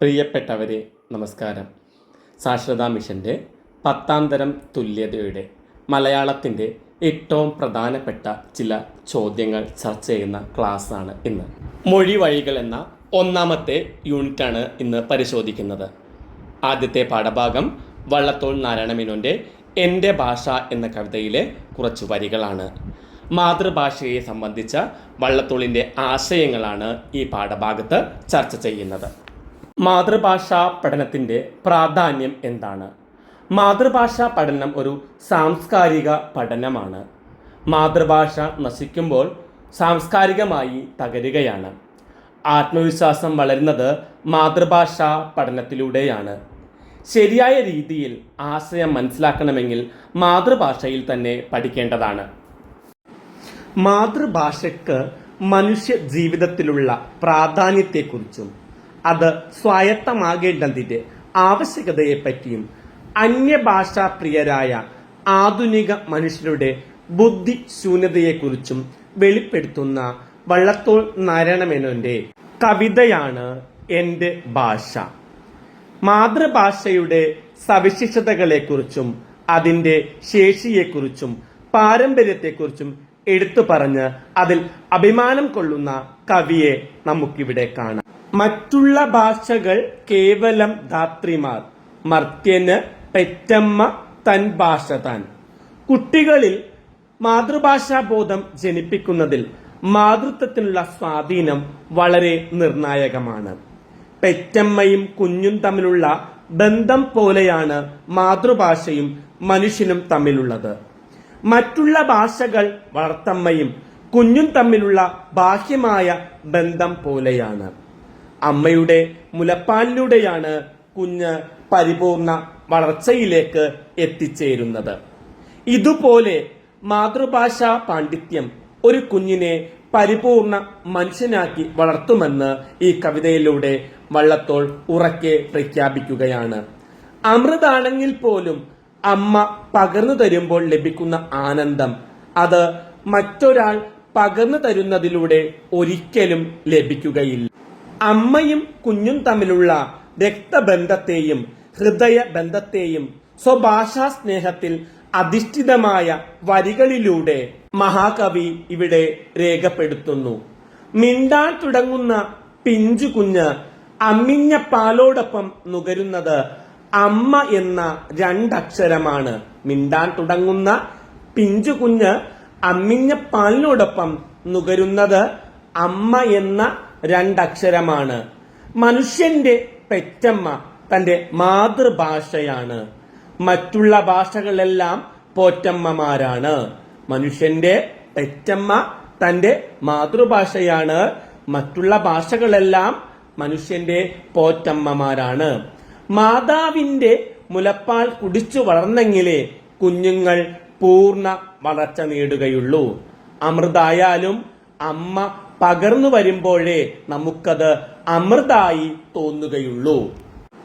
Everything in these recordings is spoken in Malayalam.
പ്രിയപ്പെട്ടവരെ നമസ്കാരം. സാക്ഷരതാ മിഷന്റെ പത്താം തരം തുല്യതയുടെ മലയാളത്തിന്റെ ഏറ്റവും പ്രധാനപ്പെട്ട ചില ചോദ്യങ്ങൾ ചർച്ച ചെയ്യുന്ന ക്ലാസ്സാണ് ഇന്ന്. മൊഴി വഴികൾ എന്ന ഒന്നാമത്തെ യൂണിറ്റാണ് ഇന്ന് പരിശോധിക്കുന്നത്. ആദ്യത്തെ പാഠഭാഗം വള്ളത്തോൾ നാരായണമേനോന്റെ എന്റെ ഭാഷ എന്ന കവിതയിലെ കുറച്ച് വരികളാണ്. മാതൃഭാഷയെ സംബന്ധിച്ച വള്ളത്തോളിന്റെ ആശയങ്ങളാണ് ഈ പാഠഭാഗത്ത് ചർച്ച ചെയ്യുന്നത്. മാതൃഭാഷാ പഠനത്തിന്റെ പ്രാധാന്യം എന്താണ്? മാതൃഭാഷാ പഠനം ഒരു സാംസ്കാരിക പഠനമാണ്. മാതൃഭാഷ നശിക്കുമ്പോൾ സാംസ്കാരികമായി തകരുകയാണ്. ആത്മവിശ്വാസം വളരുന്നത് മാതൃഭാഷാ പഠനത്തിലൂടെയാണ്. ശരിയായ രീതിയിൽ ആശയം മനസ്സിലാക്കണമെങ്കിൽ മാതൃഭാഷയിൽ തന്നെ പഠിക്കേണ്ടതാണ്. മാതൃഭാഷയ്ക്ക് മനുഷ്യ ജീവിതത്തിലുള്ള പ്രാധാന്യത്തെക്കുറിച്ചും അത് സ്വായത്തമാകേണ്ടതിന്റെ ആവശ്യകതയെപ്പറ്റിയും അന്യഭാഷാപ്രിയരായ ആധുനിക മനുഷ്യരുടെ ബുദ്ധിശൂന്യതയെക്കുറിച്ചും വെളിപ്പെടുത്തുന്ന വള്ളത്തോൾ നാരായണമേനോന്റെ കവിതയാണ് എന്റെ ഭാഷ. മാതൃഭാഷയുടെ സവിശേഷതകളെക്കുറിച്ചും അതിന്റെ ശേഷിയെക്കുറിച്ചും പാരമ്പര്യത്തെക്കുറിച്ചും എടുത്തു പറഞ്ഞ് അതിൽ അഭിമാനം കൊള്ളുന്ന കവിയെ നമുക്കിവിടെ കാണാം. മറ്റുള്ള ഭാഷകൾ കേവലം ധാത്രിമാർ. മർത്യന് പെറ്റമ്മ തൻ ഭാഷ താൻ. കുട്ടികളിൽ മാതൃഭാഷാബോധം ജനിപ്പിക്കുന്നതിൽ മാതൃത്വത്തിനുള്ള സ്വാധീനം വളരെ നിർണായകമാണ്. പെറ്റമ്മയും കുഞ്ഞും തമ്മിലുള്ള ബന്ധം പോലെയാണ് മാതൃഭാഷയും മനുഷ്യനും തമ്മിലുള്ളത്. മറ്റുള്ള ഭാഷകൾ വളർത്തമ്മയും കുഞ്ഞും തമ്മിലുള്ള ബാഹ്യമായ ബന്ധം പോലെയാണ്. അമ്മയുടെ മുലപ്പാലിലൂടെയാണ് കുഞ്ഞ് പരിപൂർണ വളർച്ചയിലേക്ക് എത്തിച്ചേരുന്നത്. ഇതുപോലെ മാതൃഭാഷാ പാണ്ഡിത്യം ഒരു കുഞ്ഞിനെ പരിപൂർണ മനുഷ്യനാക്കി വളർത്തുമെന്ന് ഈ കവിതയിലൂടെ വള്ളത്തോൾ ഉറക്കെ പ്രഖ്യാപിക്കുകയാണ്. അമൃതാണെങ്കിൽ പോലും അമ്മ പകർന്നു തരുമ്പോൾ ലഭിക്കുന്ന ആനന്ദം അത് മറ്റൊരാൾ പകർന്നു തരുന്നതിലൂടെ ഒരിക്കലും ലഭിക്കുകയില്ല. അമ്മയും കുഞ്ഞും തമ്മിലുള്ള രക്തബന്ധത്തെയും ഹൃദയ ബന്ധത്തെയും സ്വഭാഷാ സ്നേഹത്തിൽ അധിഷ്ഠിതമായ വരികളിലൂടെ മഹാകവി ഇവിടെ രേഖപ്പെടുത്തുന്നു. മിണ്ടാൻ തുടങ്ങുന്ന പിഞ്ചു കുഞ്ഞ് അമ്മിഞ്ഞ പാലോടൊപ്പം നുകരുന്നത് അമ്മ എന്ന രണ്ടക്ഷരമാണ്. മിണ്ടാൻ തുടങ്ങുന്ന പിഞ്ചു കുഞ്ഞ് അമ്മിഞ്ഞ പാലിനോടൊപ്പം നുകരുന്നത് അമ്മ എന്ന രണ്ടക്ഷരമാണ്. മനുഷ്യന്റെ പെറ്റമ്മ തന്റെ മാതൃഭാഷയാണ്. മറ്റുള്ള ഭാഷകളെല്ലാം പോറ്റമ്മമാരാണ്. മനുഷ്യന്റെ പെറ്റമ്മ തന്റെ മാതൃഭാഷയാണ്. മറ്റുള്ള ഭാഷകളെല്ലാം മനുഷ്യന്റെ പോറ്റമ്മമാരാണ്. മാതാവിന്റെ മുലപ്പാൽ കുടിച്ചു വളർന്നെങ്കിലേ കുഞ്ഞുങ്ങൾ പൂർണ വളർച്ച നേടുകയുള്ളൂ. അമൃതായാലും അമ്മ പകർന്നു വരുമ്പോഴേ നമുക്കത് അമൃതായി തോന്നുകയുള്ളൂ.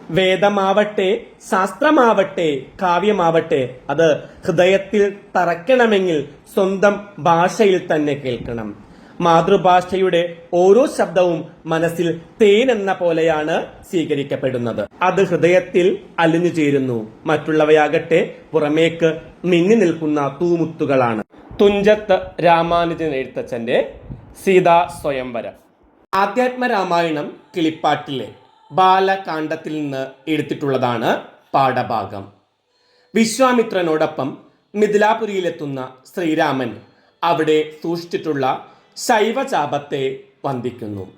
വേദമാവട്ടെ ശാസ്ത്രമാവട്ടെ കാവ്യമാവട്ടെ അത് ഹൃദയത്തിൽ തറയ്ക്കണമെങ്കിൽ സ്വന്തം ഭാഷയിൽ തന്നെ കേൾക്കണം. മാതൃഭാഷയുടെ ഓരോ ശബ്ദവും മനസ്സിൽ തേൻ എന്ന പോലെയാണ് സ്വീകരിക്കപ്പെടുന്നത്. അത് ഹൃദയത്തിൽ അലിഞ്ഞു ചേരുന്നു. മറ്റുള്ളവയാകട്ടെ പുറമേക്ക് മിന്നി നിൽക്കുന്ന തൂമുത്തുകളാണ്. തുഞ്ചത്ത് രാമാനുജൻ എഴുത്തച്ഛന്റെ സീതാ സ്വയംവരം. ആധ്യാത്മരാമായണം കിളിപ്പാട്ടിലെ ബാലകാന്ഡത്തിൽ നിന്ന് എടുത്തിട്ടുള്ളതാണ് പാഠഭാഗം. വിശ്വാമിത്രനോടൊപ്പം മിഥിലാപുരിയിലെത്തുന്ന ശ്രീരാമൻ അവിടെ സൂക്ഷിച്ചിട്ടുള്ള ശൈവചാപത്തെ വന്ദിക്കുന്നു.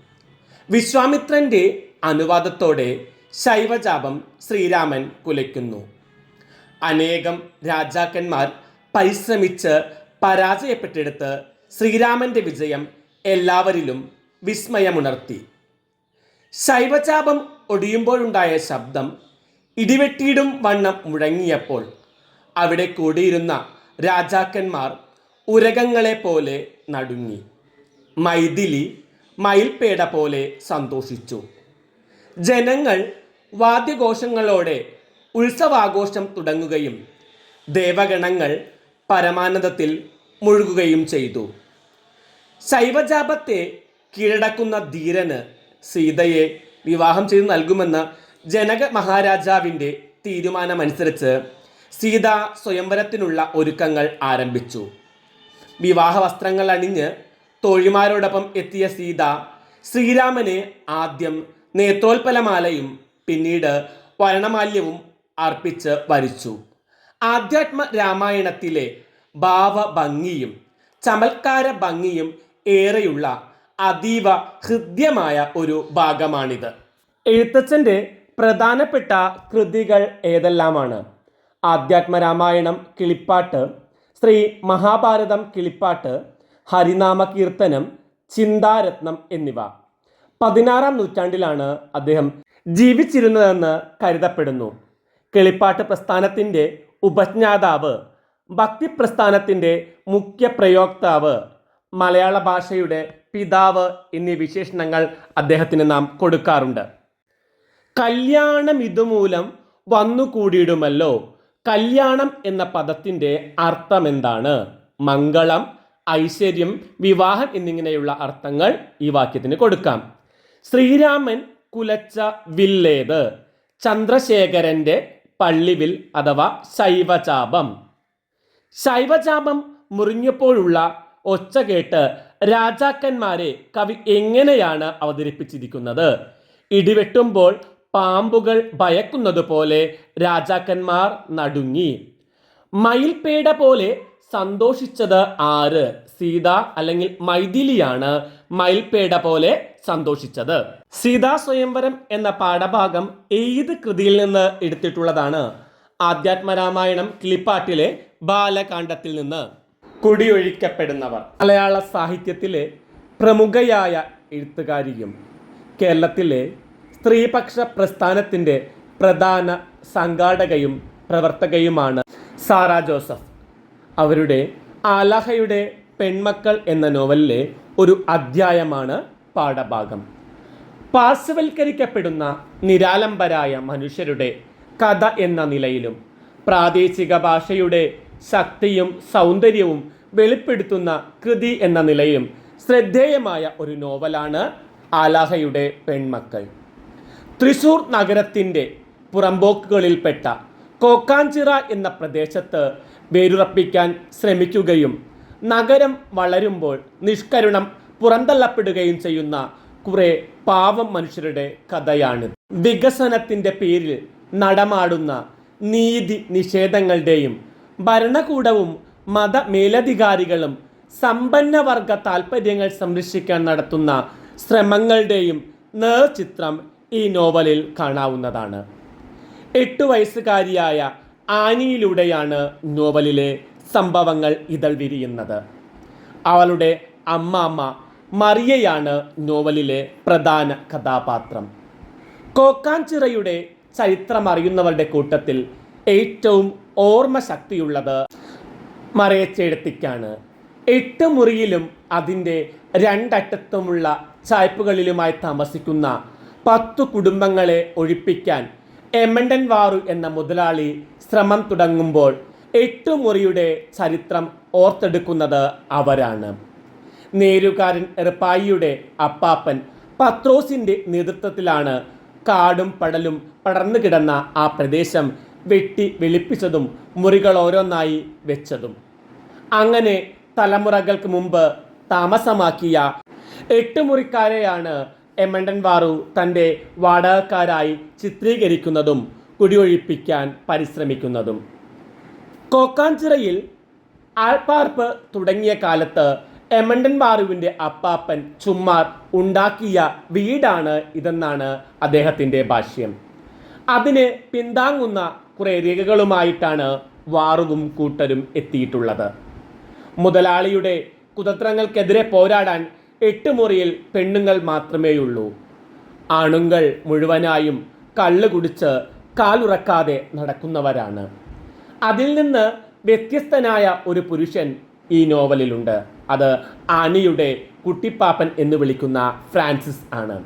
വിശ്വാമിത്രന്റെ അനുവാദത്തോടെ ശൈവചാപം ശ്രീരാമൻ കുലയ്ക്കുന്നു. അനേകം രാജാക്കന്മാർ പരിശ്രമിച്ച് പരാജയപ്പെട്ടെടുത്ത് ശ്രീരാമന്റെ വിജയം എല്ലാവരിലും വിസ്മയമുണർത്തി. ശൈവചാപം ഒടിയുമ്പോഴുണ്ടായ ശബ്ദം ഇടിവെട്ടിയിടും വണ്ണം മുഴങ്ങിയപ്പോൾ അവിടെ കൂടിയിരുന്ന രാജാക്കന്മാർ ഉരകങ്ങളെ പോലെ നടുങ്ങി. മൈഥിലി മയിൽപേട പോലെ സന്തോഷിച്ചു. ജനങ്ങൾ വാദ്യഘോഷങ്ങളോടെ ഉത്സവാഘോഷം തുടങ്ങുകയും ദേവഗണങ്ങൾ പരമാനന്ദത്തിൽ മുഴുകുകയും ചെയ്തു. ശൈവജാപത്തെ കീഴടക്കുന്ന ധീരന് സീതയെ വിവാഹം ചെയ്തു നൽകുമെന്ന ജനക മഹാരാജാവിന്റെ തീരുമാനമനുസരിച്ച് സീത സ്വയംവരത്തിനുള്ള ഒരുക്കങ്ങൾ ആരംഭിച്ചു. വിവാഹ വസ്ത്രങ്ങൾ അണിഞ്ഞ് തോഴിമാരോടൊപ്പം എത്തിയ സീത ശ്രീരാമനെ ആദ്യം നേത്രോൽപ്പലമാലയും പിന്നീട് വരണമാല്യവും അർപ്പിച്ച് വരിച്ചു. ആധ്യാത്മ രാമായണത്തിലെ ഭാവഭംഗിയും ചമൽക്കാര ഭംഗിയും ഏറെയുള്ള അതീവ ഹൃദ്യമായ ഒരു ഭാഗമാണിത്. എഴുത്തച്ഛന്റെ പ്രധാനപ്പെട്ട കൃതികൾ ഏതെല്ലാമാണ്? ആധ്യാത്മരാമായണം കിളിപ്പാട്ട് ശ്രീ മഹാഭാരതം കിളിപ്പാട്ട് ഹരിനാമ കീർത്തനം ചിന്താരത്നം എന്നിവ. പതിനാറാം നൂറ്റാണ്ടിലാണ് അദ്ദേഹം ജീവിച്ചിരുന്നതെന്ന് കരുതപ്പെടുന്നു. കിളിപ്പാട്ട് പ്രസ്ഥാനത്തിന്റെ ഉപജ്ഞാതാവ് ഭക്തി പ്രസ്ഥാനത്തിന്റെ മുഖ്യ പ്രയോക്താവ് മലയാള ഭാഷയുടെ പിതാവ് എന്നീ വിശേഷണങ്ങൾ അദ്ദേഹത്തിന് നാം കൊടുക്കാറുണ്ട്. കല്യാണം ഇതുമൂലം വന്നുകൂടിയിടുമല്ലോ. കല്യാണം എന്ന പദത്തിന്റെ അർത്ഥം എന്താണ്? മംഗളം ഐശ്വര്യം വിവാഹം എന്നിങ്ങനെയുള്ള അർത്ഥങ്ങൾ ഈ വാക്യത്തിന് കൊടുക്കാം. ശ്രീരാമൻ കുലച്ച വില്ലേത് ചന്ദ്രശേഖരന്റെ പള്ളിവിൽ അഥവാ ശൈവചാപം. ശൈവചാപം മുറിഞ്ഞപ്പോഴുള്ള ഒച്ച കേട്ട് രാജാക്കന്മാരെ കവി എങ്ങനെയാണ് അവതരിപ്പിച്ചിരിക്കുന്നത്? ഇടിവെട്ടുമ്പോൾ പാമ്പുകൾ ഭയക്കുന്നത് പോലെ രാജാക്കന്മാർ നടുങ്ങി. മയിൽപേട പോലെ സന്തോഷിച്ചത് ആര്? സീത അല്ലെങ്കിൽ മൈഥിലിയാണ് മയിൽപേട പോലെ സന്തോഷിച്ചത്. സീതാ സ്വയംവരം എന്ന പാഠഭാഗം ഏത് കൃതിയിൽ നിന്ന് എടുത്തിട്ടുള്ളതാണ്? ആധ്യാത്മരാമായണം കിളിപ്പാട്ടിലെ ബാലകാണ്ഡത്തിൽ നിന്ന്. കുടിയൊഴിക്കപ്പെടുന്നവർ. മലയാള സാഹിത്യത്തിലെ പ്രമുഖയായ എഴുത്തുകാരിയും കേരളത്തിലെ സ്ത്രീപക്ഷ പ്രസ്ഥാനത്തിന്റെ പ്രധാന സംഘാടകയും പ്രവർത്തകയുമാണ് സാറ ജോസഫ്. അവരുടെ ആലഹയുടെ പെൺമക്കൾ എന്ന നോവലിലെ ഒരു അധ്യായമാണ് പാഠഭാഗം. പാർശ്വവൽക്കരിക്കപ്പെടുന്ന നിരാലംബരായ മനുഷ്യരുടെ കഥ എന്ന നിലയിലും പ്രാദേശിക ഭാഷയുടെ ശക്തിയും സൗന്ദര്യവും വെളിപ്പെടുത്തുന്ന കൃതി എന്ന നിലയിലും ശ്രദ്ധേയമായ ഒരു നോവലാണ് ആലാഹയുടെ പെൺമക്കൾ. തൃശൂർ നഗരത്തിന്റെ പുറമ്പോക്കുകളിൽപ്പെട്ട കോക്കാഞ്ചിറ എന്ന പ്രദേശത്ത് വേരുറപ്പിക്കാൻ ശ്രമിക്കുകയും നഗരം വളരുമ്പോൾ നിഷ്കരുണം പുറന്തള്ളപ്പെടുകയും ചെയ്യുന്ന കുറെ പാവം മനുഷ്യരുടെ കഥയാണ്. വികസനത്തിന്റെ പേരിൽ നടമാടുന്ന നീതി നിഷേധങ്ങളുടെയും ഭരണകൂടവും മത മേലധികാരികളും സമ്പന്നവർഗ താൽപ്പര്യങ്ങൾ സംരക്ഷിക്കാൻ നടത്തുന്ന ശ്രമങ്ങളുടെയും നേർചിത്രം ഈ നോവലിൽ കാണാവുന്നതാണ്. എട്ടു വയസ്സുകാരിയായ ആനിയിലൂടെയാണ് നോവലിലെ സംഭവങ്ങൾ ഇതൾ വിരിയുന്നത്. അവളുടെ അമ്മാമ്മ മറിയയാണ് നോവലിലെ പ്രധാന കഥാപാത്രം. കോക്കാഞ്ചിറയുടെ ചരിത്രം അറിയുന്നവരുടെ കൂട്ടത്തിൽ ഏറ്റവും ഓർമ്മ ശക്തിയുള്ളത് മറയച്ചെടുത്തിക്കാണ്. എട്ട് മുറിയിലും അതിന്റെ രണ്ടറ്റത്തുമുള്ള ചായ്പുകളിലുമായി താമസിക്കുന്ന പത്തു കുടുംബങ്ങളെ ഒഴിപ്പിക്കാൻ എമണ്ടൻ വാറു എന്ന മുതലാളി ശ്രമം തുടങ്ങുമ്പോൾ എട്ട് മുറിയുടെ ചരിത്രം ഓർത്തെടുക്കുന്നത് അവരാണ്. നേരുകാരൻ എറുപ്പായിയുടെ അപ്പാപ്പൻ പത്രോസിന്റെ നേതൃത്വത്തിലാണ് കാടും പടലും പടർന്നു കിടന്ന ആ പ്രദേശം വെട്ടി വെളുപ്പിച്ചതും മുറികൾ ഓരോന്നായി വെച്ചതും. അങ്ങനെ തലമുറകൾക്ക് മുമ്പ് താമസമാക്കിയ എട്ട് മുറിക്കാരെയാണ് എമണ്ടൻ വാറു തന്റെ വാടകക്കാരായി ചിത്രീകരിക്കുന്നതും കുടിയൊഴിപ്പിക്കാൻ പരിശ്രമിക്കുന്നതും. കോക്കാഞ്ചിറയിൽ ആൾപ്പാർപ്പ് തുടങ്ങിയ കാലത്ത് എമണ്ടൻ ബാറുവിന്റെ അപ്പാപ്പൻ ചുമ്മാർ ഉണ്ടാക്കിയ വീടാണ് ഇതെന്നാണ് അദ്ദേഹത്തിന്റെ ഭാഷ്യം. അതിന് പിന്താങ്ങുന്ന കുറേ രേഖകളുമായിട്ടാണ് വാറുകും കൂട്ടരും എത്തിയിട്ടുള്ളത്. മുതലാളിയുടെ കുതന്ത്രങ്ങൾക്കെതിരെ പോരാടാൻ എട്ട് മുറിയിൽ പെണ്ണുങ്ങൾ മാത്രമേയുള്ളൂ. ആണുങ്ങൾ മുഴുവനായും കള്ള് കുടിച്ച് കാലുറക്കാതെ നടക്കുന്നവരാണ്. അതിൽ നിന്ന് വ്യത്യസ്തനായ ഒരു പുരുഷൻ ഈ നോവലിലുണ്ട്. അത് ആനിയുടെ കുട്ടിപ്പാപ്പൻ എന്ന് വിളിക്കുന്ന ഫ്രാൻസിസ് ആണ്.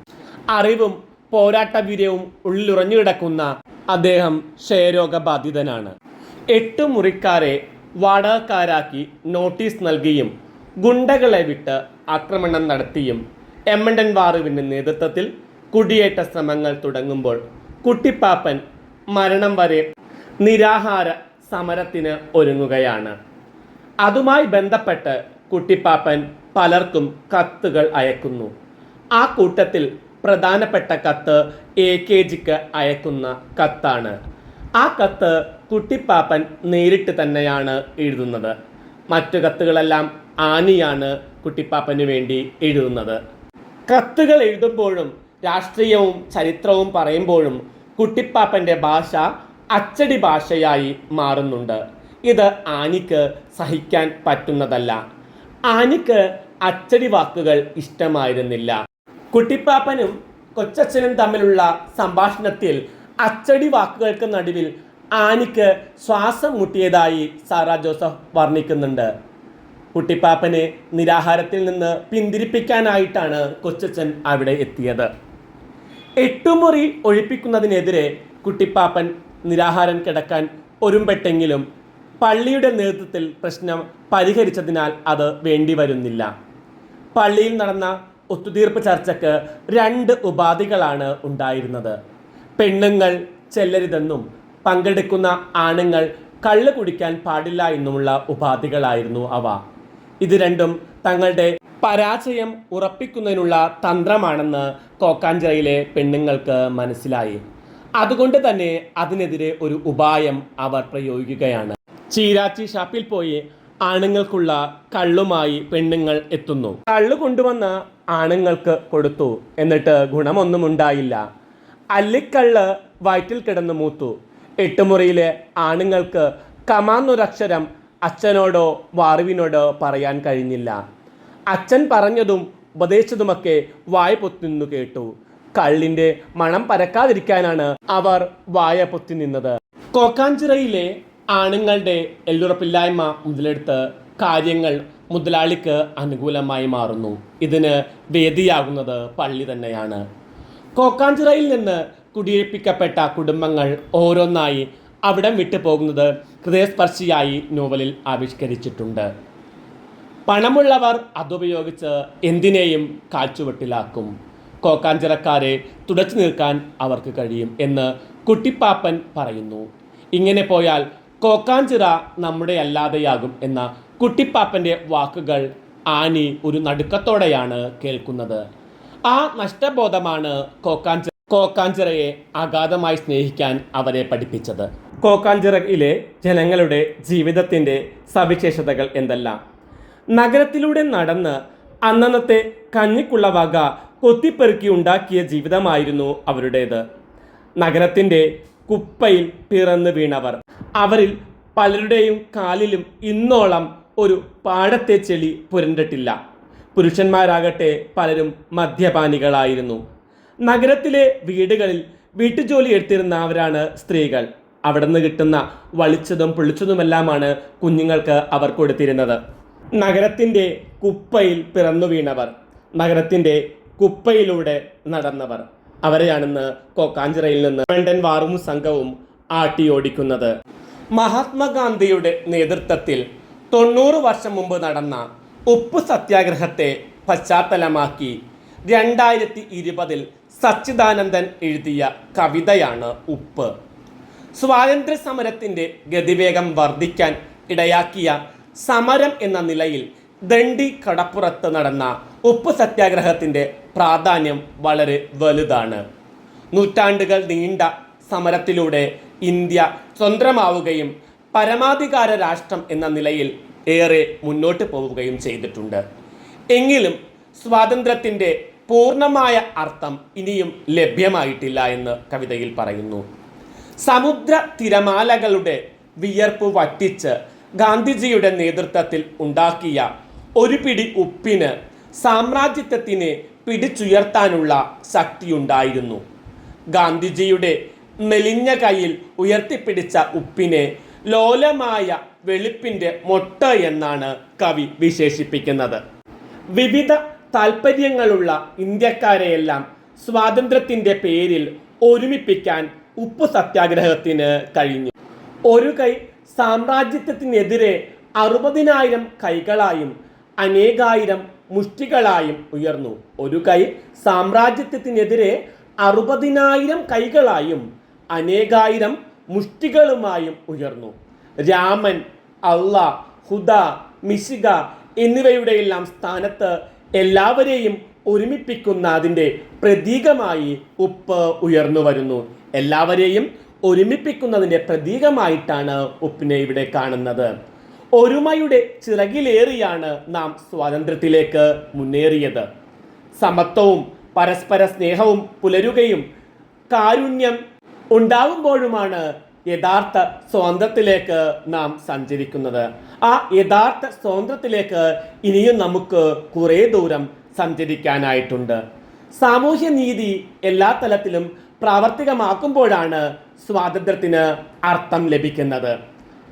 അറിവും പോരാട്ടവീര്യവും ഉള്ളിലുറഞ്ഞു കിടക്കുന്ന അദ്ദേഹം ക്ഷയരോഗബാധിതനാണ്. എട്ട് മുറിക്കാരെ വാടകക്കാരാക്കി നോട്ടീസ് നൽകിയും ഗുണ്ടകളെ വിട്ട് ആക്രമണം നടത്തിയും എമ്മണ്ടൻ വാറുവിന്റെ നേതൃത്വത്തിൽ കുടിയേറ്റ ശ്രമങ്ങൾ തുടങ്ങുമ്പോൾ കുട്ടിപ്പാപ്പൻ മരണം വരെ നിരാഹാര സമരത്തിന് ഒരുങ്ങുകയാണ്. അതുമായി ബന്ധപ്പെട്ട് കുട്ടിപ്പാപ്പൻ പലർക്കും കത്തുകൾ അയക്കുന്നു. ആ കൂട്ടത്തിൽ പ്രധാനപ്പെട്ട കത്ത് എ കെ ജിക്ക് അയക്കുന്ന കത്താണ്. ആ കത്ത് കുട്ടിപ്പാപ്പൻ നേരിട്ട് തന്നെയാണ് എഴുതുന്നത്. മറ്റു കത്തുകളെല്ലാം ആനിയാണ് കുട്ടിപ്പാപ്പന് വേണ്ടി എഴുതുന്നത്. കത്തുകൾ എഴുതുമ്പോഴും രാഷ്ട്രീയവും ചരിത്രവും പറയുമ്പോഴും കുട്ടിപ്പാപ്പന്റെ ഭാഷ അച്ചടി ഭാഷയായി മാറുന്നുണ്ട്. ഇത് ആനിക്ക് സഹിക്കാൻ പറ്റുന്നതല്ല. ആനിക്ക് അച്ചടി വാക്കുകൾ ഇഷ്ടമായിരുന്നില്ല. കുട്ടിപ്പാപ്പനും കൊച്ചച്ഛനും തമ്മിലുള്ള സംഭാഷണത്തിൽ അച്ചടി വാക്കുകൾക്ക് നടുവിൽ ആനിക്ക് ശ്വാസം മുട്ടിയതായി സാറ ജോസഫ് വർണിക്കുന്നുണ്ട്. കുട്ടിപ്പാപ്പനെ നിരാഹാരത്തിൽ നിന്ന് പിന്തിരിപ്പിക്കാനായിട്ടാണ് കൊച്ചച്ഛൻ അവിടെ എത്തിയത്. എട്ടുമുറി ഒഴിപ്പിക്കുന്നതിനെതിരെ കുട്ടിപ്പാപ്പൻ നിരാഹാരം കിടക്കാൻ ഒരുമ്പെട്ടെങ്കിലും പള്ളിയുടെ നേതൃത്വത്തിൽ പ്രശ്നം പരിഹരിച്ചതിനാൽ അത് വേണ്ടി വരുന്നില്ല. പള്ളിയിൽ നടന്ന ഒത്തുതീർപ്പ് ചർച്ചയ്ക്ക് രണ്ട് ഉപാധികളാണ് ഉണ്ടായിരുന്നത്. പെണ്ണുങ്ങൾ ചെല്ലരുതെന്നും പങ്കെടുക്കുന്ന ആണുങ്ങൾ കള്ള് കുടിക്കാൻ പാടില്ല എന്നുമുള്ള ഉപാധികളായിരുന്നു അവ. ഇത് രണ്ടും തങ്ങളുടെ പരാജയം ഉറപ്പിക്കുന്നതിനുള്ള തന്ത്രമാണെന്ന് കോക്കാഞ്ചിറയിലെ പെണ്ണുങ്ങൾക്ക് മനസ്സിലായി. അതുകൊണ്ട് തന്നെ അതിനെതിരെ ഒരു ഉപായം അവർ പ്രയോഗിക്കുകയാണ്. ചീരാച്ചി ഷാപ്പിൽ പോയി ആണുങ്ങൾക്കുള്ള കള്ളുമായി പെണ്ണുങ്ങൾ എത്തുന്നു. കള്ളു കൊണ്ടുവന്ന് ആണുങ്ങൾക്ക് കൊടുത്തു. എന്നിട്ട് ഗുണമൊന്നും ഉണ്ടായില്ല. അല്ലിക്കള്ള് വയറ്റിൽ കിടന്ന് മൂത്തു. എട്ടുമുറിയിലെ ആണുങ്ങൾക്ക് കമാന്നൊരക്ഷരം അച്ഛനോടോ വാറുവിനോടോ പറയാൻ കഴിഞ്ഞില്ല. അച്ഛൻ പറഞ്ഞതും ഉപദേശിച്ചതുമൊക്കെ വായ പൊത്തിന്നു കേട്ടു. കള്ളിന്റെ മണം പരക്കാതിരിക്കാനാണ് അവർ വായ പൊത്തി നിന്നത് കോക്കാഞ്ചിറയിലെ ആണുങ്ങളുടെ എല്ലുറപ്പില്ലായ്മ മുതലെടുത്ത് കാര്യങ്ങൾ മുതലാളിക്ക് അനുകൂലമായി മാറുന്നു. ഇതിന് വേദിയാകുന്നത് പള്ളി തന്നെയാണ്. കോക്കാഞ്ചിറയിൽ നിന്ന് കുടിയേൽപ്പിക്കപ്പെട്ട കുടുംബങ്ങൾ ഓരോന്നായി അവിടം വിട്ടു പോകുന്നത് ഹൃദയസ്പർശിയായി നോവലിൽ ആവിഷ്കരിച്ചിട്ടുണ്ട്. പണമുള്ളവർ അതുപയോഗിച്ച് എന്തിനേയും കാച്ചുവെട്ടിലാക്കും കോക്കാഞ്ചിറക്കാരെ തുടച്ചു നിൽക്കാൻ അവർക്ക് കഴിയും എന്ന് കുട്ടിപ്പാപ്പൻ പറയുന്നു. ഇങ്ങനെ പോയാൽ കോക്കാഞ്ചിറ നമ്മുടെ അല്ലാതെയാകും എന്ന കുട്ടിപ്പാപ്പന്റെ വാക്കുകൾ ആനി ഒരു നടുക്കത്തോടെയാണ് കേൾക്കുന്നത്. ആ നഷ്ടബോധമാണ് കോക്കാഞ്ചി കോക്കാഞ്ചിറയെ അഗാധമായി സ്നേഹിക്കാൻ അവരെ പഠിപ്പിച്ചത്. കോക്കാഞ്ചിറയിലെ ജനങ്ങളുടെ ജീവിതത്തിന്റെ സവിശേഷതകൾ എന്തെല്ലാം? നഗരത്തിലൂടെ നടന്ന് അന്നന്നത്തെ കഞ്ഞിക്കുള്ള വക കൊത്തിപ്പെറുക്കി ഉണ്ടാക്കിയ ജീവിതമായിരുന്നു അവരുടേത്. നഗരത്തിന്റെ കുപ്പയിൽ പിറന്നു വീണവർ. അവരിൽ പലരുടെയും കാലിലും ഇന്നോളം ഒരു പാടത്തെ ചെളി പുരണ്ടിട്ടില്ല. പുരുഷന്മാരാകട്ടെ പലരും മദ്യപാനികളായിരുന്നു. നഗരത്തിലെ വീടുകളിൽ വീട്ടുജോലി എടുത്തിരുന്നവരാണ് സ്ത്രീകൾ. അവിടെ നിന്ന് കിട്ടുന്ന വളിച്ചതും പൊളിച്ചതുമെല്ലാമാണ് കുഞ്ഞുങ്ങൾക്ക് അവർ കൊടുത്തിരുന്നത്. നഗരത്തിന്റെ കുപ്പയിൽ പിറന്നു വീണവർ. നഗരത്തിന്റെ കുപ്പയിലൂടെ നടന്നവർ. അവരെയാണെന്ന് കോക്കാഞ്ചിറയിൽ നിന്ന് ലണ്ടൻ വാറും സംഘവും ആട്ടിയോടിക്കുന്നത്. മഹാത്മാഗാന്ധിയുടെ നേതൃത്വത്തിൽ തൊണ്ണൂറ് വർഷം മുമ്പ് നടന്ന ഉപ്പ് സത്യാഗ്രഹത്തെ പശ്ചാത്തലമാക്കി രണ്ടായിരത്തി ഇരുപതിൽ സച്ചിദാനന്ദൻ എഴുതിയ കവിതയാണ് ഉപ്പ്. സ്വാതന്ത്ര്യ സമരത്തിന്റെ ഗതിവേഗം വർദ്ധിക്കാൻ ഇടയാക്കിയ സമരം എന്ന നിലയിൽ ദണ്ഡി കടപ്പുറത്ത് നടന്ന ഉപ്പ് സത്യാഗ്രഹത്തിന്റെ പ്രാധാന്യം വളരെ വലുതാണ്. നൂറ്റാണ്ടുകൾ നീണ്ട സമരത്തിലൂടെ ഇന്ത്യ സ്വതന്ത്രമാവുകയും പരമാധികാര രാഷ്ട്രം എന്ന നിലയിൽ ഏറെ മുന്നോട്ട് പോവുകയും ചെയ്തിട്ടുണ്ട്. എങ്കിലും സ്വാതന്ത്ര്യത്തിന്റെ പൂർണമായ അർത്ഥം ഇനിയും ലഭ്യമായിട്ടില്ല എന്ന് കവിതയിൽ പറയുന്നു. സമുദ്ര തിരമാലകളുടെ വിയർപ്പ് വറ്റിച്ച് ഗാന്ധിജിയുടെ നേതൃത്വത്തിൽ ഉണ്ടാക്കിയ ഒരു പിടി ഉപ്പിന് സാമ്രാജ്യത്വത്തിനെ പിടിച്ചുയർത്താനുള്ള ശക്തിയുണ്ടായിരുന്നു. ഗാന്ധിജിയുടെ മെലിഞ്ഞ കയ്യിൽ ഉയർത്തിപ്പിടിച്ച ഉപ്പിനെ ലോലമായ വെളുപ്പിന്റെ മൊട്ട എന്നാണ് കവി വിശേഷിപ്പിക്കുന്നത്. വിവിധ താൽപ്പര്യങ്ങളുള്ള ഇന്ത്യക്കാരെയെല്ലാം സ്വാതന്ത്ര്യത്തിന്റെ പേരിൽ ഒരുമിപ്പിക്കാൻ ഉപ്പു സത്യാഗ്രഹത്തിന് കഴിഞ്ഞു. ഒരു കൈ സാമ്രാജ്യത്വത്തിനെതിരെ അറുപതിനായിരം കൈകളായും അനേകായിരം മുഷ്ടികളായും ഉയർന്നു. ഒരു കൈ സാമ്രാജ്യത്വത്തിനെതിരെ അറുപതിനായിരം കൈകളായും അനേകായിരം മുഷ്ടികളുമായും ഉയർന്നു. രാമൻ അള്ള ഹുദ മിശിക എന്നിവയുടെയെല്ലാം സ്ഥാനത്ത് എല്ലാവരെയും ഒരുമിപ്പിക്കുന്ന അതിന്റെ പ്രതീകമായി ഉപ്പ് ഉയർന്നു വരുന്നു. എല്ലാവരെയും ഒരുമിപ്പിക്കുന്നതിന്റെ പ്രതീകമായിട്ടാണ് ഉപ്പിനെ ഇവിടെ കാണുന്നത്. ഒരുമയുടെ ചിറകിലേറിയാണ് നാം സ്വാതന്ത്ര്യത്തിലേക്ക് മുന്നേറിയത്. സമത്വവും പരസ്പര സ്നേഹവും പുലരുകയും കാരുണ്യം ഉണ്ടാകുമ്പോഴുമാണ് യഥാർത്ഥ സ്വാതന്ത്ര്യത്തിലേക്ക് നാം സഞ്ചരിക്കുന്നത്. ആ യഥാർത്ഥ സ്വാതന്ത്ര്യത്തിലേക്ക് ഇനിയും നമുക്ക് കുറേ ദൂരം സഞ്ചരിക്കാനായിട്ടുണ്ട്. സാമൂഹ്യ നീതി എല്ലാ തലത്തിലും പ്രാവർത്തികമാക്കുമ്പോഴാണ് സ്വാതന്ത്ര്യത്തിന് അർത്ഥം ലഭിക്കുന്നത്.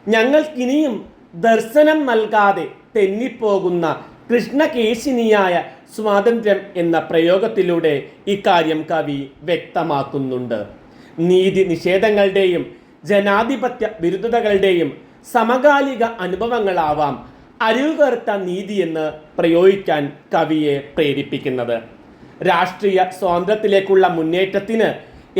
ഞങ്ങൾക്കിനിയും ദർശനം നൽകാതെ തെന്നിപ്പോകുന്ന കൃഷ്ണകേശിനിയായ സ്വാതന്ത്ര്യം എന്ന പ്രയോഗത്തിലൂടെ ഇക്കാര്യം കവി വ്യക്തമാക്കുന്നുണ്ട്. നീതി നിഷേധങ്ങളുടെയും ജനാധിപത്യ വിരുദ്ധതകളുടെയും സമകാലിക അനുഭവങ്ങളാവാം അരിവുകറുത്ത നീതി എന്ന് പ്രയോഗിക്കാൻ കവിയെ പ്രേരിപ്പിക്കുന്നത്. രാഷ്ട്രീയ സ്വാതന്ത്ര്യത്തിലേക്കുള്ള മുന്നേറ്റത്തിന്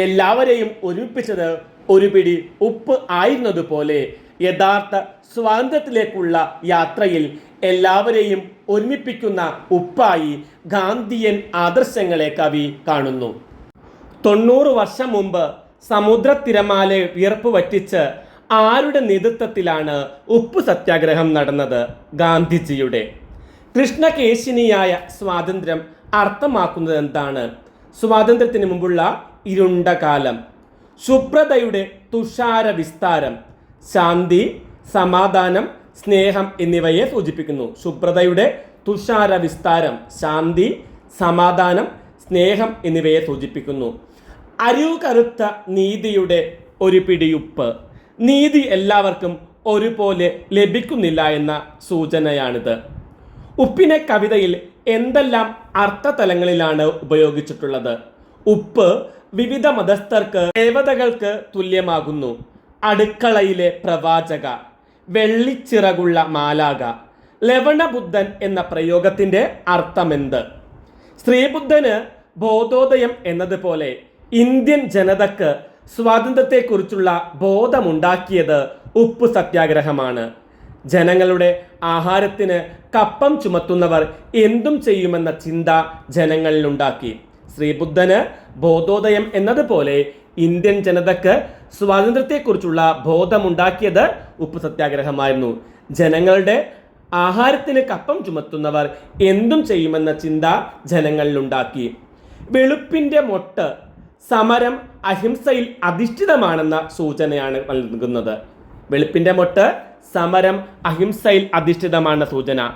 എല്ലാവരെയും ഒരുമിപ്പിച്ചത് ഒരു പിടി ഉപ്പ് ആയിരുന്നതുപോലെ യഥാർത്ഥ സ്വാതന്ത്ര്യത്തിലേക്കുള്ള യാത്രയിൽ എല്ലാവരെയും ഒരുമിപ്പിക്കുന്ന ഉപ്പായി ഗാന്ധിയൻ ആദർശങ്ങളെ കവി കാണുന്നു. തൊണ്ണൂറ് വർഷം മുമ്പ് സമുദ്ര തിരമാലെ വിയർപ്പ് വറ്റിച്ച് ആരുടെ നേതൃത്വത്തിലാണ് ഉപ്പ് സത്യാഗ്രഹം നടന്നത് ഗാന്ധിജിയുടെ? കൃഷ്ണകേശിനിയായ സ്വാതന്ത്ര്യം അർത്ഥമാക്കുന്നത് എന്താണ്? സ്വാതന്ത്ര്യത്തിന് മുമ്പുള്ള ഇരുണ്ട കാലം. ശുഭ്രതയുടെ തുഷാര വിസ്താരം. ശാന്തി സമാധാനം സ്നേഹം എന്നിവയെ സൂചിപ്പിക്കുന്നു. ശുഭ്രതയുടെ തുഷാര വിസ്താരം ശാന്തി സമാധാനം സ്നേഹം എന്നിവയെ സൂചിപ്പിക്കുന്നു. അരിവ് കറുത്ത നീതിയുടെ ഒരു പിടിയുപ്പ്. നീതി എല്ലാവർക്കും ഒരുപോലെ ലഭിക്കുന്നില്ല എന്ന സൂചനയാണിത്. ഉപ്പിനെ കവിതയിൽ എന്തെല്ലാം അർത്ഥതലങ്ങളിലാണ് ഉപയോഗിച്ചിട്ടുള്ളത്? ഉപ്പ് വിവിധ മതസ്ഥർക്ക് ദേവതകൾക്ക് തുല്യമാകുന്നു. അടുക്കളയിലെ പ്രവാചക വെള്ളിച്ചിറകുള്ള മാലാക ലവണബുദ്ധൻ എന്ന പ്രയോഗത്തിന്റെ അർത്ഥമെന്ത്? സ്ത്രീബുദ്ധന് ബോധോദയം എന്നതുപോലെ ഇന്ത്യൻ ജനതക്ക് സ്വാതന്ത്ര്യത്തെക്കുറിച്ചുള്ള ബോധമുണ്ടാക്കിയത് ഉപ്പ് സത്യാഗ്രഹമാണ്. ജനങ്ങളുടെ ആഹാരത്തിന് കപ്പം ചുമത്തുന്നവർ എന്തും ചെയ്യുമെന്ന ചിന്ത ജനങ്ങളിലുണ്ടാക്കി. ശ്രീബുദ്ധന് ബോധോദയം എന്നതുപോലെ ഇന്ത്യൻ ജനതക്ക് സ്വാതന്ത്ര്യത്തെക്കുറിച്ചുള്ള ബോധമുണ്ടാക്കിയത് ഉപ്പ് സത്യാഗ്രഹമായിരുന്നു. ജനങ്ങളുടെ ആഹാരത്തിന് കപ്പം ചുമത്തുന്നവർ എന്തും ചെയ്യുമെന്ന ചിന്ത ജനങ്ങളിലുണ്ടാക്കി. വെളുപ്പിന്റെ മൊട്ട് സമരം അഹിംസയിൽ അധിഷ്ഠിതമാണെന്ന സൂചനയാണ് നൽകുന്നത്. വെളുപ്പിന്റെ മൊട്ട് സമരം അഹിംസയിൽ അധിഷ്ഠിതമാണെന്ന സൂചന.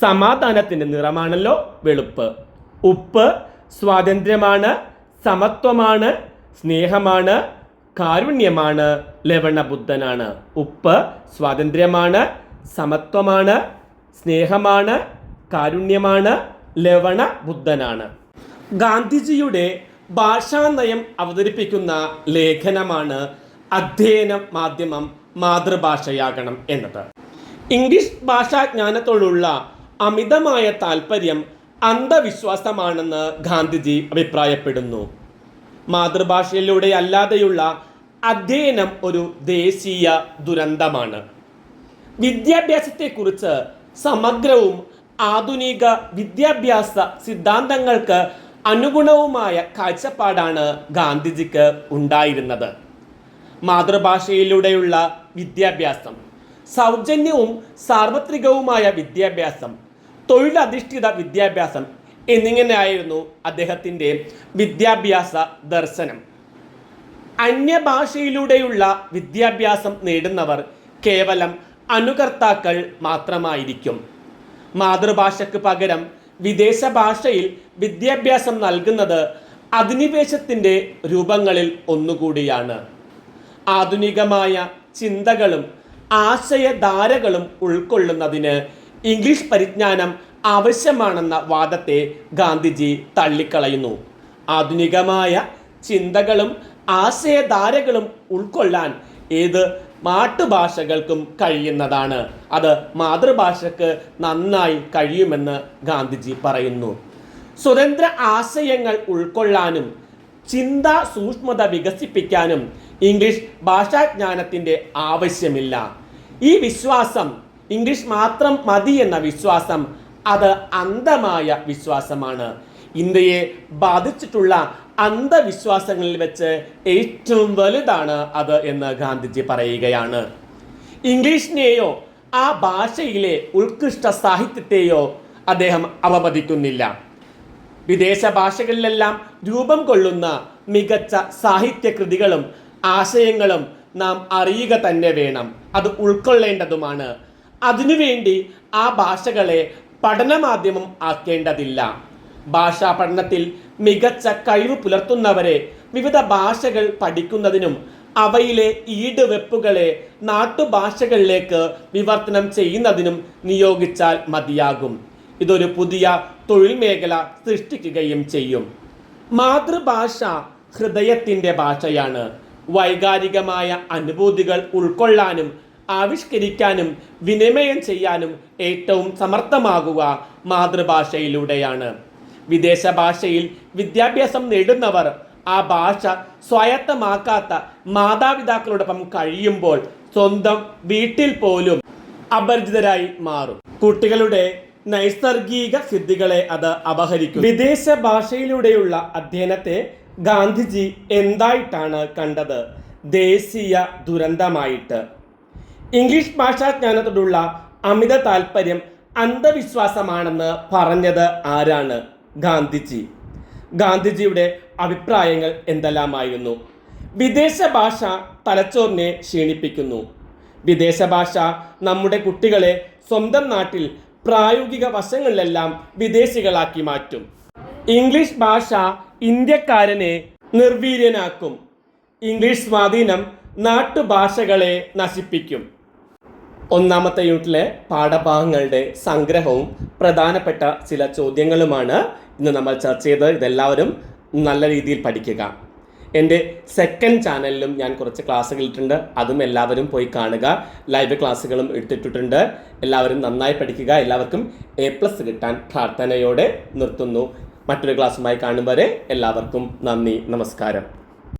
സമാധാനത്തിന്റെ നിറമാണല്ലോ വെളുപ്പ്. ഉപ്പ് സ്വാതന്ത്ര്യമാണ് സമത്വമാണ് സ്നേഹമാണ് കാരുണ്യമാണ് ലവണബുദ്ധനാണ് ഉപ്പ് സ്വാതന്ത്ര്യമാണ് സമത്വമാണ് സ്നേഹമാണ് കാരുണ്യമാണ് ലവണ ബുദ്ധനാണ്. ഗാന്ധിജിയുടെ ഭാഷാനയം അവതരിപ്പിക്കുന്ന ലേഖനമാണ് അധ്യയന മാധ്യമം മാതൃഭാഷയാകണം എന്നത്. ഇംഗ്ലീഷ് ഭാഷാജ്ഞാനത്തോടുള്ള അമിതമായ താല്പര്യം അന്ധവിശ്വാസമാണെന്ന് ഗാന്ധിജി അഭിപ്രായപ്പെടുന്നു. മാതൃഭാഷയിലൂടെ അല്ലാതെയുള്ള അധ്യയനം ഒരു ദേശീയ ദുരന്തമാണ്. വിദ്യാഭ്യാസത്തെക്കുറിച്ച് സമഗ്രവും ആധുനിക വിദ്യാഭ്യാസ സിദ്ധാന്തങ്ങൾക്ക് അനുഗുണവുമായ കാഴ്ചപ്പാടാണ് ഗാന്ധിജിക്ക് ഉണ്ടായിരുന്നത്. മാതൃഭാഷയിലൂടെയുള്ള വിദ്യാഭ്യാസം സൗജന്യവും സാർവത്രികവുമായ വിദ്യാഭ്യാസം തൊഴിലധിഷ്ഠിത വിദ്യാഭ്യാസം എന്നിങ്ങനെയായിരുന്നു അദ്ദേഹത്തിന്റെ വിദ്യാഭ്യാസ ദർശനം. അന്യഭാഷയിലൂടെയുള്ള വിദ്യാഭ്യാസം നേടുന്നവർ കേവലം അനുകർത്താക്കൾ മാത്രമായിരിക്കും. മാതൃഭാഷയ്ക്ക് പകരം വിദേശ ഭാഷയിൽ വിദ്യാഭ്യാസം നൽകുന്നത് അധിനിവേശത്തിന്റെ രൂപങ്ങളിൽ ഒന്നുകൂടിയാണ്. ആധുനികമായ ചിന്തകളും ആശയധാരകളും ഉൾക്കൊള്ളുന്നതിന് ഇംഗ്ലീഷ് പരിജ്ഞാനം ആവശ്യമാണെന്ന വാദത്തെ ഗാന്ധിജി തള്ളിക്കളയുന്നു. ആധുനികമായ ചിന്തകളും ആശയധാരകളും ഉൾക്കൊള്ളാൻ ഏത് മാട്ടുഭാഷകൾക്കും കഴിയുന്നതാണ്. അത് മാതൃഭാഷക്ക് നന്നായി കഴിയുമെന്ന് ഗാന്ധിജി പറയുന്നു. സ്വതന്ത്ര ആശയങ്ങൾ ഉൾക്കൊള്ളാനും ചിന്താ സൂക്ഷ്മത വികസിപ്പിക്കാനും ഇംഗ്ലീഷ് ഭാഷാജ്ഞാനത്തിന്റെ ആവശ്യമില്ല. ഈ വിശ്വാസം ഇംഗ്ലീഷ് മാത്രം മതി എന്ന വിശ്വാസം അത് അന്ധമായ വിശ്വാസമാണ്. ഇന്ത്യയെ ബാധിച്ചിട്ടുള്ള അന്ധവിശ്വാസങ്ങളിൽ വെച്ച് ഏറ്റവും വലുതാണ് അത് എന്ന് ഗാന്ധിജി പറയുകയാണ്. ഇംഗ്ലീഷിനെയോ ആ ഭാഷയിലെ ഉത്കൃഷ്ട സാഹിത്യത്തെയോ അദ്ദേഹം അവമതിക്കുന്നില്ല വിദേശ ഭാഷകളിലെല്ലാം രൂപം കൊള്ളുന്ന മികച്ച സാഹിത്യകൃതികളും ആശയങ്ങളും നാം അറിയുക തന്നെ വേണം. അത് ഉൾക്കൊള്ളേണ്ടതുമാണ്. അതിനുവേണ്ടി ആ ഭാഷകളെ പഠനമാധ്യമം ആക്കേണ്ടതില്ല. ഭാഷാ പഠനത്തിൽ മികച്ച കഴിവ് പുലർത്തുന്നവരെ വിവിധ ഭാഷകൾ പഠിക്കുന്നതിനും അവയിലെ ഈടുവെപ്പുകളെ നാട്ടുഭാഷകളിലേക്ക് വിവർത്തനം ചെയ്യുന്നതിനും നിയോഗിച്ചാൽ മതിയാകും. ഇതൊരു പുതിയ തൊഴിൽ മേഖല സൃഷ്ടിക്കുകയും ചെയ്യും. മാതൃഭാഷ ഹൃദയത്തിന്റെ ഭാഷയാണ്. വൈകാരികമായ അനുഭൂതികൾ ഉൾക്കൊള്ളാനും ആവിഷ്കരിക്കാനും വിനിമയം ചെയ്യാനും ഏറ്റവും സമർത്ഥമാകുക മാതൃഭാഷയിലൂടെയാണ്. വിദേശ ഭാഷയിൽ വിദ്യാഭ്യാസം നേടുന്നവർ ആ ഭാഷ സ്വായത്തമാക്കാത്ത മാതാപിതാക്കളോടൊപ്പം കഴിയുമ്പോൾ സ്വന്തം വീട്ടിൽ പോലും അപരിചിതരായി മാറും. കുട്ടികളുടെ നൈസർഗിക സിദ്ധികളെ അത് അപഹരിക്കും. വിദേശ ഭാഷയിലൂടെയുള്ള അധ്യയനത്തെ ഗാന്ധിജി എന്തായിട്ടാണ് കണ്ടത്? ദേശീയ ദുരന്തമായിട്ട്. ഇംഗ്ലീഷ് ഭാഷാജ്ഞാനത്തോടുള്ള അമിത താല്പര്യം അന്ധവിശ്വാസമാണെന്ന് പറഞ്ഞത് ആരാണ്? ഗാന്ധിജി. ഗാന്ധിജിയുടെ അഭിപ്രായങ്ങൾ എന്തെല്ലാമായിരുന്നു? വിദേശ ഭാഷ തലച്ചോറിനെ ക്ഷീണിപ്പിക്കുന്നു. വിദേശ ഭാഷ നമ്മുടെ കുട്ടികളെ സ്വന്തം നാട്ടിൽ പ്രായോഗിക വശങ്ങളിലെല്ലാം വിദേശികളാക്കി മാറ്റും. ഇംഗ്ലീഷ് ഭാഷ ഇന്ത്യക്കാരനെ നിർവീര്യനാക്കും. ഇംഗ്ലീഷ് സ്വാധീനം നാട്ടുഭാഷകളെ നശിപ്പിക്കും. ഒന്നാമത്തെ യൂണിറ്റിലെ പാഠഭാഗങ്ങളുടെ സംഗ്രഹവും പ്രധാനപ്പെട്ട ചില ചോദ്യങ്ങളുമാണ് ഇന്ന് നമ്മൾ ചർച്ച ചെയ്തത് ഇതെല്ലാവരും നല്ല രീതിയിൽ പഠിക്കുക. എന്റെ സെക്കൻഡ് ചാനലിലും ഞാൻ കുറച്ച് ക്ലാസ്സുകൾ ഇട്ടിട്ടുണ്ട്. അതും എല്ലാവരും പോയി കാണുക. ലൈവ് ക്ലാസ്സുകളും എടുത്തിട്ടുണ്ട് എല്ലാവരും നന്നായി പഠിക്കുക. എല്ലാവർക്കും എ പ്ലസ് കിട്ടാൻ പ്രാർത്ഥനയോടെ നിർത്തുന്നു. മറ്റൊരു ക്ലാസ്സുമായി കാണും വരെ എല്ലാവർക്കും നന്ദി. നമസ്കാരം.